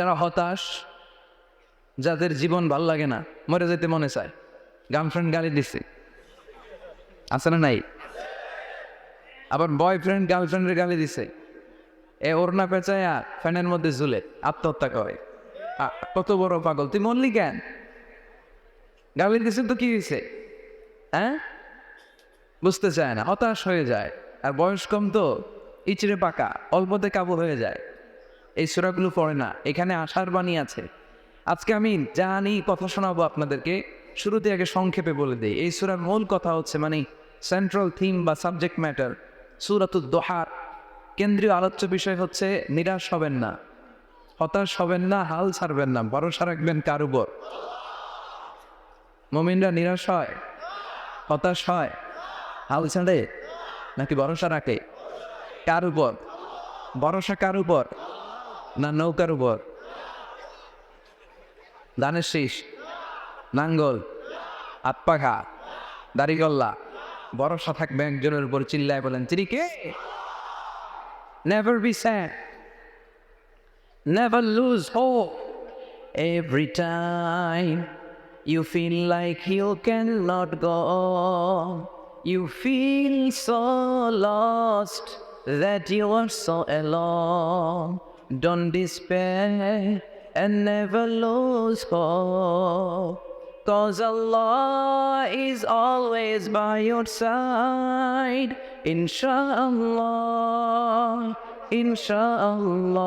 যারা হতাশ, যাদের জীবন ভালো লাগে না, মরে যেতে মনে চায়। গার্লফ্রেন্ড গালি দিচ্ছে আছে না নাই? আবার বয়ফ্রেন্ড গার্লফ্রেন্ডের গালি দিছে। এ ওড়না পেঁচায়া ফ্যানের মধ্যে ঝুলে আত্মহত্যা করে। কত বড় পাগল। তুই মরলি কেন? গালি দিছে তো কি হয়েছে হ্যাঁ? বুঝতে চায় না, হতাশ হয়ে যায়। আর বয়স কম তো, ইচড়ে পাকা, অল্পতে কাবু হয়ে যায়। এই সুরাগুলো পড়ে না, এখানে আশার বাণী আছে। আজকে আমি জানি কথা শোনাবো আপনাদেরকে শুরুতে আগে সংক্ষেপে বলে দিই। এই সুরার মূল কথা হচ্ছে মানে সেন্ট্রাল থিম বা সাবজেক্ট ম্যাটার সুরাতুল দোহার কেন্দ্রীয় আলোচ্য বিষয় হচ্ছে নিরাশ হবেন না, হতাশ হবেন না, হাল ছাড়বেন না, ভরসা রাখবেন কার উপর? মমিনরা নিরাশ হয়, হতাশ হয়, হাল ছাড়ে নাকি ভরসা রাখে? কার উপর? ভরসা কার উপর? না নৌকার উপর ধানের শীষ। নাঙ্গল। আতপাখা দাড়িগল্লা। ভরসা থাকবে একজনের উপর চিল্লায় বলেন তিনি কে? Never be sad never lose hope Every time you feel like you cannot go, you feel so lost that you are so alone. Don't despair and never lose hope. Cause Allah is always by your side. Inshallah, Inshallah.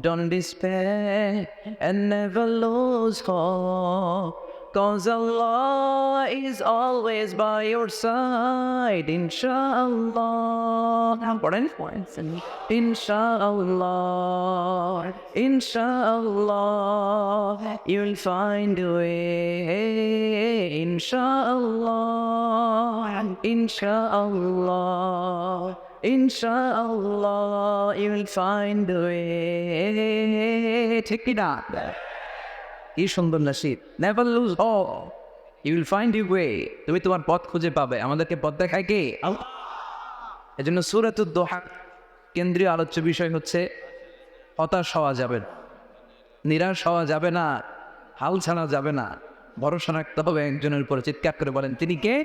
Don't despair and never lose hope. Cause Allah is always by your side, inshallah. Inshallah, inshallah, you'll find a way. Inshallah, inshallah. Inshallah, you'll find a way. Take it up. কি সুন্দর Nasid never lose oh you will find you way তুমি তোমার পথ খুঁজে পাবে। আমাদেরকে পথ দেখায় কে? এই জন্য সুরাতুদ দোহা কেন্দ্রীয় আলোচ্য বিষয় হচ্ছে হতাশ হওয়া যাবে না। নিরাশ হওয়া যাবে না। হাল ছাড়া যাবে না। ভরসা রাখতে হবে একজনের উপরে। চিৎকার করে বলেন তিনি কে?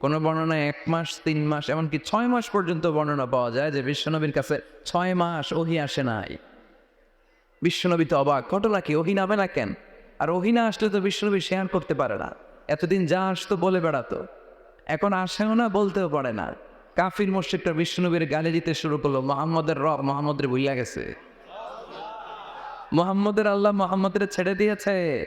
কোনো বর্ণনায় এক মাস, তিন মাস, এমনকি ছয় মাস পর্যন্ত বর্ণনা পাওয়া যায় যে বিশ্বনবীর কাছে ছয় মাস ওহি আসে নাই। বিশ্বনবী তো অবাক ঘটনা কি, ওহি নামে না কেন? আর ওহি না আসলে তো বিশ্বনবী শেয়ার করতে পারে না। এতদিন যা আসতো বলে বেড়াতো। এখন আসেও না বলতেও পারে না। কাফির মসজিদটা বিশ্বনবীর গালি দিতে শুরু করল, মোহাম্মদের রব মোহাম্মদের বইয়া গেছে। মোহাম্মদের আল্লাহ মোহাম্মদের ছেড়ে দিয়েছে।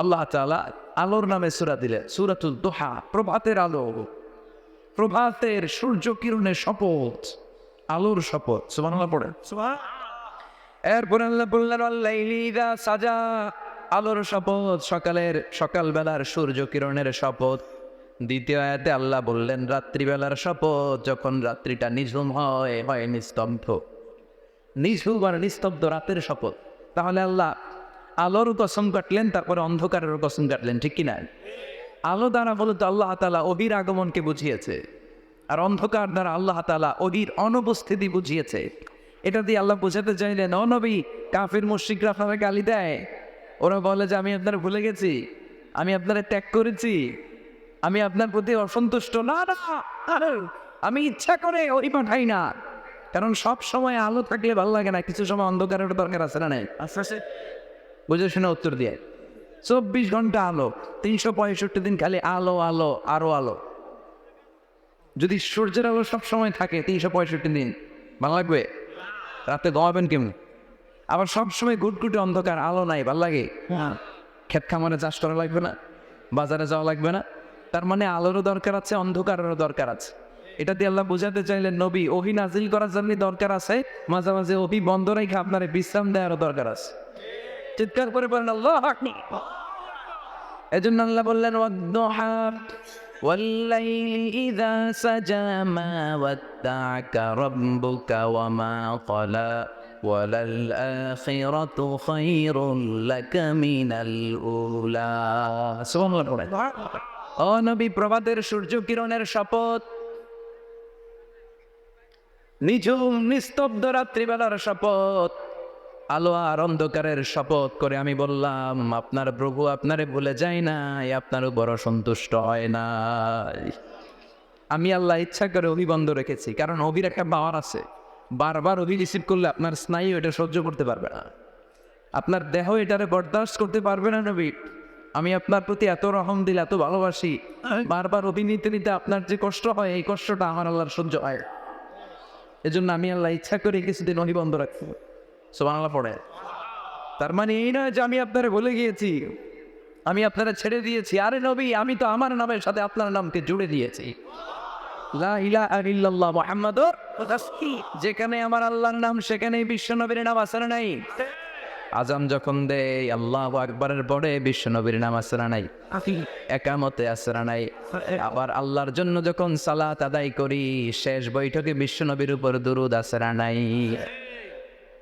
আল্লাহ তাআলা আলোর নামে সুরা দিলে, সুরাতুল দোহা, প্রভাতের আলো। প্রভাতের সূর্য কিরণের শপথ, আলোর শপথ। সুবহানাল্লাহ পড়ে। এরপর আল্লাহ বললেন ইযা সাজা। আলোর শপথ, সকালের, সকালবেলার সূর্য কিরণের শপথ। দ্বিতীয় আয়াতে আল্লাহ বললেন, রাত্রিবেলার শপথ, যখন রাত্রিটা নিঝুম হয় হয় নিস্তব্ধ। নিঝুম আর নিস্তব্ধ রাতের শপথ। তাহলে আল্লাহ আলোর কসম কাটলেন, তারপরে অন্ধকারের কসম কাটলেন, ঠিক কিনা? আলো দ্বারা বলতো আল্লাহ তালা অবির আগমনকে বুঝিয়েছে, আর অন্ধকার দ্বারা আল্লাহ তালা অহির অনুপস্থিতি বুঝিয়েছে। এটা দিয়ে আল্লাহ বোঝাতে চাইলেন অনবী কাফির মুশ্রিকরা আপনারা গালি দেয়। ওরা বলে যে, আমি আপনার ভুলে গেছি, আমি আপনারা ত্যাগ করেছি, আমি আপনার প্রতি অসন্তুষ্ট। না না আমি ইচ্ছা করে ওই পাঠাই না। কারণ সব সময় আলো থাকলে ভালো লাগে না, কিছু সময় অন্ধকারের দরকার আছে না নাই? আস্তে আস্তে বুঝে শুনে উত্তর দিয়ে। চব্বিশ ঘণ্টা আলো তিনশো পঁয়ষট্টি দিন খালি আলো আলো আরও আলো। যদি সূর্যের আলো সব সময় থাকে তিনশো পঁয়ষট্টি দিন ভালো লাগবে? রাতে ঘুমাবেন কেমন? আবার সব সময় গুটগুটে অন্ধকার আলো নাই ভালো লাগে? ক্ষেত খামারে চাষ করা লাগবে না বাজারে যাওয়া লাগবে না। তার মানে আলোরও দরকার আছে অন্ধকারেরও দরকার আছে। এটা দিয়ে আল্লাহ বোঝাতে চাইলেন নবী ওহি নাজিল করার জন্য দরকার আছে মাঝে মাঝে ওহি বন্ধ রেখে আপনার বিশ্রাম দেওয়ারও দরকার আছে। চিৎকার করে বলেন আল্লাহ এজন্য আল্লাহ বললেন ওয়াদ্দুহা والليل إذا سجى ما ودعك ربك وما قلى وللآخرة خير لك من الأولى সুবহান ও নবী প্রভাতের সূর্য কিরণের শপথ নিঝুম নিস্তব্ধ রাত্রিবেলার শপথ আলো আর অন্ধকারের শপথ করে আমি বললাম, আপনার প্রভু আপনারে ভুলে যায় নাই, আপনার বড় সন্তুষ্ট হয় নাই। আমি আল্লাহ ইচ্ছা করে অভি বন্ধ রেখেছি, কারণ অভির একটা পাওয়ার আছে। বারবার অভি রিসিভ করলে আপনার স্নায়ু এটা সহ্য করতে পারবে না। আপনার দেহ এটারে বরদাস্ত করতে পারবে না নবী। আমি আপনার প্রতি এত রহম দিল, এত ভালোবাসি। বারবার অভিনীতি নিতে আপনার যে কষ্ট হয়, এই কষ্টটা আমার আল্লাহর সহ্য হয়। এজন্য আমি আল্লাহ ইচ্ছা করে কিছুদিন অহি বন্ধ রাখব সোমান আল্লাহ পড়ে। তার মানে এই নয় যে আমি আপনারা বলে গিয়েছি আমি আপনারা ছেড়ে দিয়েছি। আরে নবী আমি তো আমার নামের সাথে আপনার নামকে জুড়ে দিয়েছি। যেখানে আমার আল্লাহর নাম সেখানেই বিশ্ব নবীর নাম না নাই। আজান যখন দেয় আল্লাহ আকবরের পরে বিশ্ব নবীর নাম আছে নাই। একামতে আছে নাই। আবার আল্লাহর জন্য যখন সালাত আদায় করি শেষ বৈঠকে বিশ্ব নবীর উপর দুরুদ না নাই।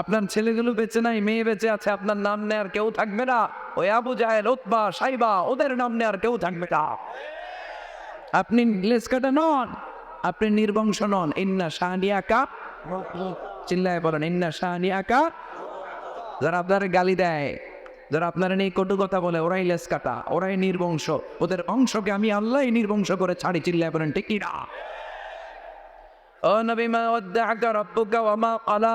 আপনার ছেলেগুলো বেঁচে নাই, মেয়ে বেঁচে আছে, আপনার নাম নেয়ার কেউ থাকবে না। ওই আবু জাহেল ওতবা সাইবা, ওদের নাম নেয়ার কেউ থাকবে না। আপনি লেস কাটা নন, আপনি নির্বংশ নন। ইন্না শাহানিয়াকা চিল্লায় বলেন ইন্না শাহানিয়াকা যারা আপনার গালি দেয়, যারা আপনার নিয়ে কটু কথা বলে, ওরাই লেস কাটা, ওরাই নির্বংশ। ওদের অংশকে আমি আল্লাহ নির্বংশ করে ছাড়ি, চিল্লায় বলেন না? ও নবী, মা ওয়াদ্দাআকা রাব্বুকা ওয়া মা ক্বালা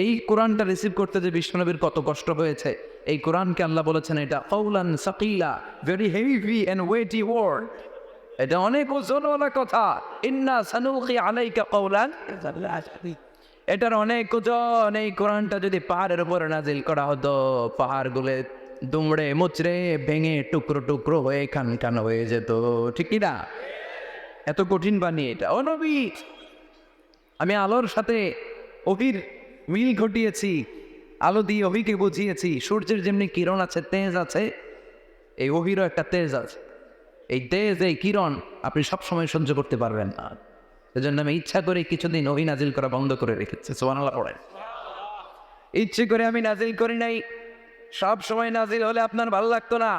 এই কোরআনটা রিসিভ করতে যে বিষ্ণনবীর কত কষ্ট হয়েছে, এই কোরআনকে আল্লাহ বলেছেন এটা কৌলান সাকিলা very heavy and weighty word এটা অনেক ওজনওয়ালা কথা। ইন্না সানুকি আলাইকা কৌলান এটার অনেক ওজন, এই কোরআনটা যদি পাহাড়ের উপরে নাজিল করা হতো, পাহাড়গুলো দুমড়ে মুচড়ে ভেঙে টুকরো টুকরো হয়ে খান খান হয়ে যেত, ঠিক না? এত কঠিন বানিয়ে এটা। ও নবী, আমি আলোর সাথে অভির মিল ঘটিয়েছি, আলো দিয়ে অভিকে বুঝিয়েছি, সূর্যের যেমনি কিরণ আছে, তেজ আছে, এই অভিরও একটা তেজ আছে। এই তেজ, এই কিরণ আপনি সবসময় সহ্য করতে পারবেন না। সেজন্য আমি ইচ্ছা করে কিছুদিন অভি নাজিল করা বন্ধ করে রেখেছে। সোয়ানালা পড়েন। ইচ্ছে করে আমি নাজিল করি নাই। সব সময় নাজিল হলে আপনার ভালো লাগতো না।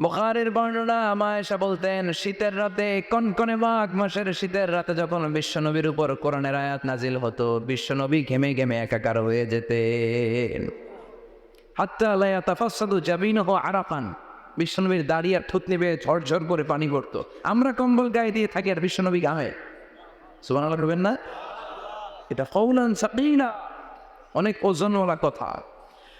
বুখারের বর্ণনা আমায়সা বলতেন, শীতের রাতে, কনকনে মাঘ মাসের শীতের রাতে যখন বিশ্বনবীর উপর কোরআনের আয়াত নাজিল হতো, বিশ্বনবী ঘেমে ঘেমে একাকার হয়ে যেতেন। হাত্তা আলাইয়া তাফাসাদু জাবিনহ আরাফান বিশ্বনবীর দাঁড়িয়ে আর থুতনি বেয়ে ঝরঝর করে পানি পড়তো। আমরা কম্বল গায়ে দিয়ে থাকি আর বিশ্বনবী গায়ে সুবান আল্লাহ না? এটা কৌলান সাকিনা। অনেক ওজনওয়ালা কথা।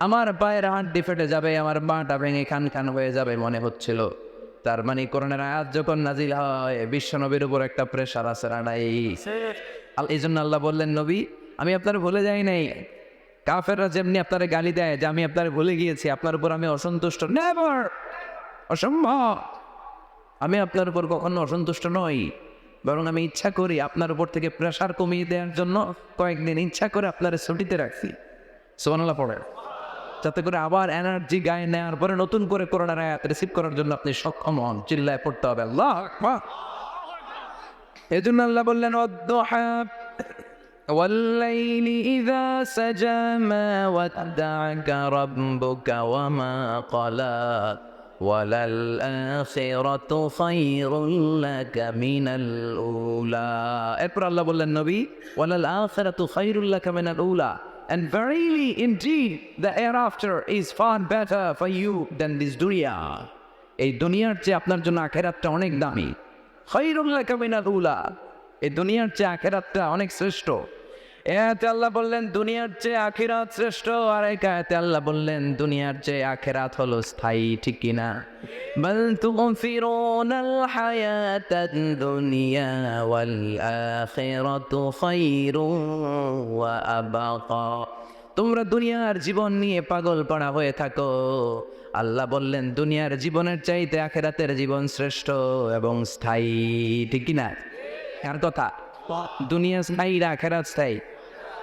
আমার পায়ের হাড্ডি ফেটে যাবে, আমার বাঁটা ভেঙে খান খান হয়ে যাবে মনে হচ্ছিল। তার মানে করোনার আয়াত যখন নাজিল হয় বিশ্বনবীর উপর একটা প্রেশার আছে না নাই? আল- এই জন্য আল্লাহ বললেন, নবী, আমি আপনার ভুলে যাই নাই। কাফেররা যেমনি আপনারে গালি দেয়, যে আমি আপনার ভুলে গিয়েছি, আপনার উপর আমি অসন্তুষ্ট নেভার অসম্ভব। আমি আপনার উপর কখনো অসন্তুষ্ট নই। বরং আমি ইচ্ছা করি আপনার উপর থেকে প্রেশার কমিয়ে দেওয়ার জন্য কয়েকদিন ইচ্ছা করে আপনার ছুটিতে রাখছি। সোনালা পড়ে যাতে করে আবার এনার্জি গায়ে নেওয়ার পরে নতুন করে করোনার আয়াত রিসিভ করার জন্য আপনি সক্ষম হন চিল্লায় পড়তে হবে আল্লাহ আকবার। এই জন্য আল্লাহ বললেন "ওয়াদ্দুহা والليل إذا سجى ما ودعك ربك وما قلى وللآخرة خير لك من الأولى এরপর আল্লাহ বললেন নবী وللآخرة خير لك من الأولى and verily, indeed, the hereafter is far better for you than this dunya. এই দুনিয়ার চেয়ে আপনার জন্য আখেরাতটা অনেক দামি। খৈরুল্লাহ লাক মিনাল উলা। এই দুনিয়ার চেয়ে আখেরাতটা অনেক শ্রেষ্ঠ। এতে আল্লাহ বললেন, দুনিয়ার চেয়ে আখিরাত শ্রেষ্ঠ আর এক আয়াতে আল্লাহ বললেন, দুনিয়ার চেয়ে আখেরাত হলো স্থায়ী, ঠিক কিনা বল তুমফিরুনাল হায়াতাদ দুনিয়া ওয়াল আখিরাতু খায়রুন ওয়া আবাকা। তোমরা দুনিয়ার জীবন নিয়ে পাগল পড়া হয়ে থাকো। আল্লাহ বললেন, দুনিয়ার জীবনের চাইতে আখেরাতের জীবন শ্রেষ্ঠ এবং স্থায়ী, ঠিক কিনা কার কথা? দুনিয়া স্থায়ী আখেরাত স্থায়ী?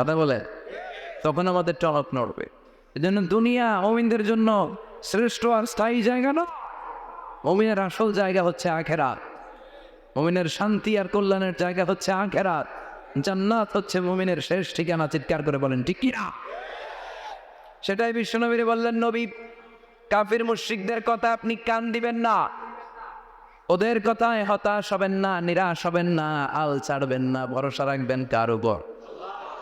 কথা বলে? তখন আমাদের টনক নড়বে। এই জন্য দুনিয়া অমিনদের জন্য শ্রেষ্ঠ আর স্থায়ী জায়গা না? অমিনের আসল জায়গা হচ্ছে আখেরাত। মুমিনের শান্তি আর কল্যাণের জায়গা হচ্ছে আখেরাত। জান্নাত হচ্ছে মুমিনের শেষ ঠিকানা, চিৎকার করে বলেন, ঠিক কিনা? সেটাই বিশ্বনবীরে বললেন, নবী, কাফির মুশরিকদের কথা আপনি কান দিবেন না। ওদের কথায় হতাশ হবেন না, নিরাশ হবেন না, আল ছাড়বেন না, ভরসা রাখবেন কার উপর?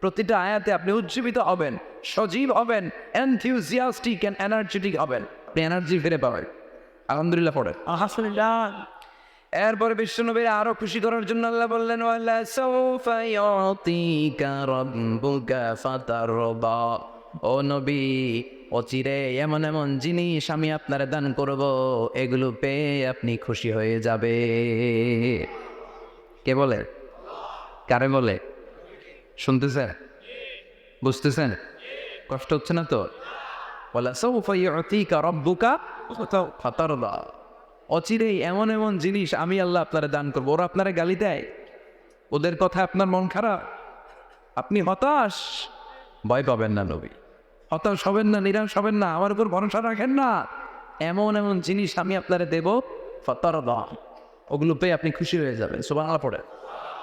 প্রতিটা আয়াতে আপনি উজ্জীবিত হবেন সজীব হবেন এনথিউজিয়াস্টিক অ্যান্ড এনার্জেটিক হবেন। আপনি এনার্জি ফিরে পাবেন। আলহামদুলিল্লাহ পড়ে এরপরে বিশ্বনবীর আরও খুশি করার জন্য আল্লাহ বললেন ওয়ালা সাউফা ইউতিকা রাব্বুকা ফাতারবা ও নবী অচিরে এমন এমন জিনিস আমি আপনার দান করব এগুলো পেয়ে আপনি খুশি হয়ে যাবে কে বলে? কারে বলে? শুনতেছেন? বুঝতেছেন? কষ্ট হচ্ছে না তো? অচিরেই এমন এমন জিনিস আমি আল্লাহ আপনারা দান করব। ওরা আপনারা গালি দেয়। ওদের কথা আপনার মন খারাপ? আপনি হতাশ? ভয় পাবেন না নবী। হতাশ হবেন না, নিরাশ হবেন না, আমার উপর ভরসা রাখেন না। এমন এমন জিনিস আমি আপনারা দেব ফতর ওগুলো পেয়ে আপনি খুশি হয়ে যাবেন। সুবাহ পড়ে